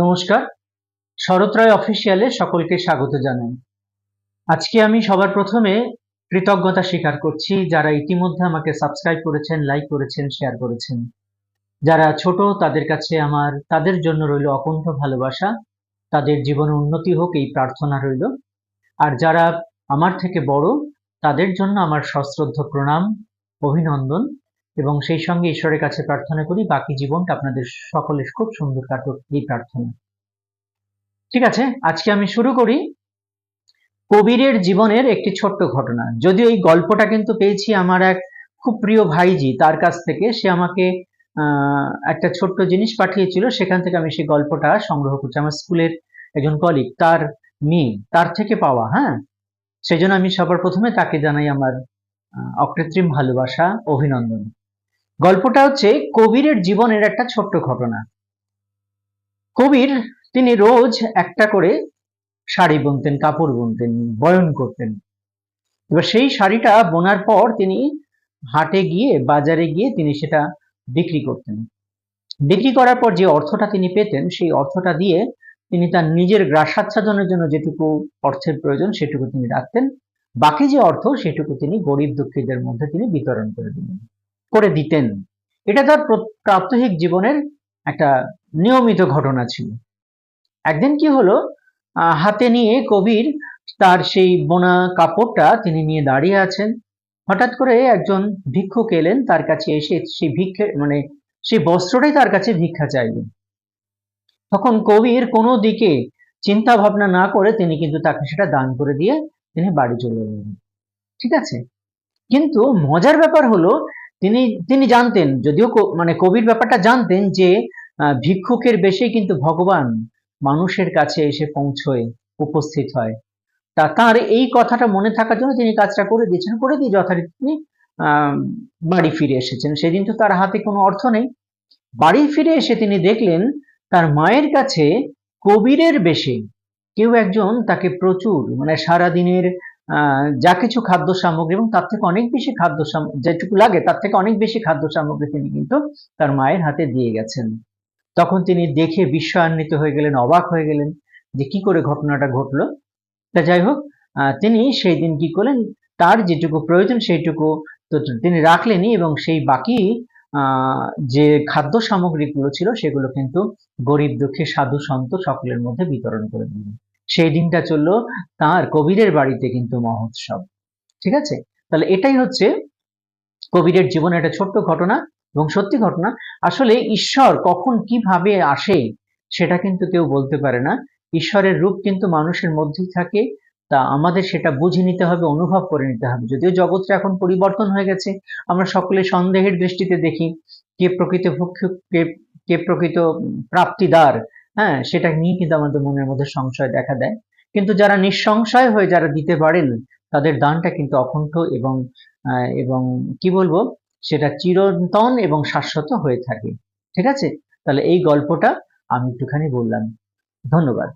নমস্কার। শরৎ রায় অফিসিয়ালে সকলকে স্বাগত জানাই। আজকে আমি সবার প্রথমে কৃতজ্ঞতা স্বীকার করছি যারা ইতিমধ্যে আমাকে সাবস্ক্রাইব করেছেন লাইক করেছেন শেয়ার করেছেন। যারা ছোট, তাদের কাছে আমার, তাদের জন্য রইল অকুণ্ঠ ভালোবাসা। তাদের জীবনে উন্নতি হোক, এই প্রার্থনা রইল। আর যারা আমার থেকে বড়, তাদের জন্য আমার সশ্রদ্ধ প্রণাম, অভিনন্দন। এবং সেই সঙ্গে ঈশ্বরের কাছে প্রার্থনা করি, বাকি জীবনটা আপনাদের সকলের খুব সুন্দর কাটুক এই প্রার্থনা। ঠিক আছে, আজকে আমি শুরু করি কবিরের জীবনের একটি ছোট্ট ঘটনা। যদিও এই গল্পটা কিন্তু পেয়েছি আমার এক খুব প্রিয় ভাইজি, তার কাছ থেকে সে আমাকে একটা ছোট্ট জিনিস পাঠিয়েছিল, সেখান থেকে আমি সেই গল্পটা সংগ্রহ করছি। আমার স্কুলের একজন কলিগ তার মেয়ে, তার থেকে পাওয়া হ্যাঁ? সেই জন্য আমি সবার প্রথমে তাকে জানাই আমার অকৃত্রিম ভালোবাসা, অভিনন্দন। গল্পটা হচ্ছে কবিরের জীবনের একটা ছোট্ট ঘটনা। কবির, তিনি রোজ একটা করে শাড়ি বুনতেন, কাপড় বুনতেন, বয়ন করতেন। এবার সেই শাড়িটা বোনার পর তিনি হাটে গিয়ে, বাজারে গিয়ে তিনি সেটা বিক্রি করতেন। বিক্রি করার পর যে অর্থটা তিনি পেতেন, সেই অর্থটা দিয়ে তিনি তার নিজের গ্রাসাচ্ছাদনের জন্য যেটুকু অর্থের প্রয়োজন, সেটুকু তিনি রাখতেন। বাকি যে অর্থ, সেটুকু তিনি গরিব দুঃখীদের মধ্যে তিনি বিতরণ করে দিলেন। করে দিতেন। এটা তার প্র- প্রাত্যহিক জীবনের একটা নিয়মিত ঘটনা ছিল। একদিন কি হলো হাতে নিয়ে কবির তার সেই বোনা কাপড়টা তিনি নিয়ে দাঁড়িয়ে আছেন। হঠাৎ করে একজন ভিক্ষুক এলেন তার কাছে এসে সেই ভিক্ষে মানে সেই বস্ত্রটাই তার কাছে ভিক্ষা চাইলেন। তখন কবির কোনো দিকে চিন্তা ভাবনা না করে তিনি কিন্তু তাকে সেটা দান করে দিয়ে তিনি বাড়ি চলে গেলেন। ঠিক আছে? কিন্তু মজার ব্যাপার হলো তিনি তিনি জানতেন, যদিও মানে কবির ব্যাপারটা জানতেন যে ভিক্ষুকের বেশে কিন্তু ভগবান মানুষের কাছে এসে পৌঁছয়, উপস্থিত হয়। তা তার এই কথাটা মনে থাকার জন্য তিনি কাজটা করে দিয়েছেন, করে দিয়ে যথারীতি তিনি বাড়ি ফিরে এসেছেন। সেদিন তো তার হাতে কোনো অর্থ নেই। বাড়ি ফিরে এসে তিনি দেখলেন, তার মায়ের কাছে কবিরের বেশে কেউ একজন তাকে প্রচুর মানে সারাদিনের যা কিছু খাদ্য সামগ্রী এবং তার থেকে অনেক বেশি খাদ্য যেটুকু লাগে তার থেকে অনেক বেশি খাদ্য সামগ্রী তিনি কিন্তু তার মায়ের হাতে দিয়ে গেছেন। তখন তিনি দেখে বিস্ময়ান্বিত হয়ে গেলেন, অবাক হয়ে গেলেন যে কি করে ঘটনাটা ঘটলো। তা যাই হোক তিনি সেই দিন কি করলেন? তার যেটুকু প্রয়োজন সেইটুকু তো তিনি রাখলেনই এবং সেই বাকি যে খাদ্য সামগ্রীগুলো ছিল সেগুলো কিন্তু গরিব দুঃখী সাধু সন্ত সকলের মধ্যে বিতরণ করে দিলেন। সেই দিনটা চলল তার কবিরের বাড়িতে কিন্তু মহোৎসব। ঠিক আছে? তাহলে এটাই হচ্ছে কবিরের জীবনে একটা ছোট্ট ঘটনা এবং সত্যি ঘটনা। আসলে ঈশ্বর কখন কীভাবে আসে সেটা কিন্তু কেউ বলতে পারে না। ঈশ্বরের রূপ কিন্তু মানুষের মধ্যেই থাকে। তা আমাদের সেটা বুঝে নিতে হবে, অনুভব করে নিতে হবে। যদিও জগৎটা এখন পরিবর্তন হয়ে গেছে, আমরা সকলে সন্দেহের দৃষ্টিতে দেখি কে প্রকৃত ভক্ষক কে কে প্রকৃত প্রাপ্তিদার হ্যাঁ সেটা নিয়ে কিন্তু আমাদের মনের মধ্যে সংশয় দেখা দেয়। কিন্তু যারা নিঃসংশয় হয়ে যারা দিতে পারেন, তাদের দানটা কিন্তু অকুণ্ঠ এবং এবং কি বলব, সেটা চিরন্তন এবং শাশ্বত হয়ে থাকে। ঠিক আছে? তাহলে এই গল্পটা আমি একটুখানি বললাম। ধন্যবাদ।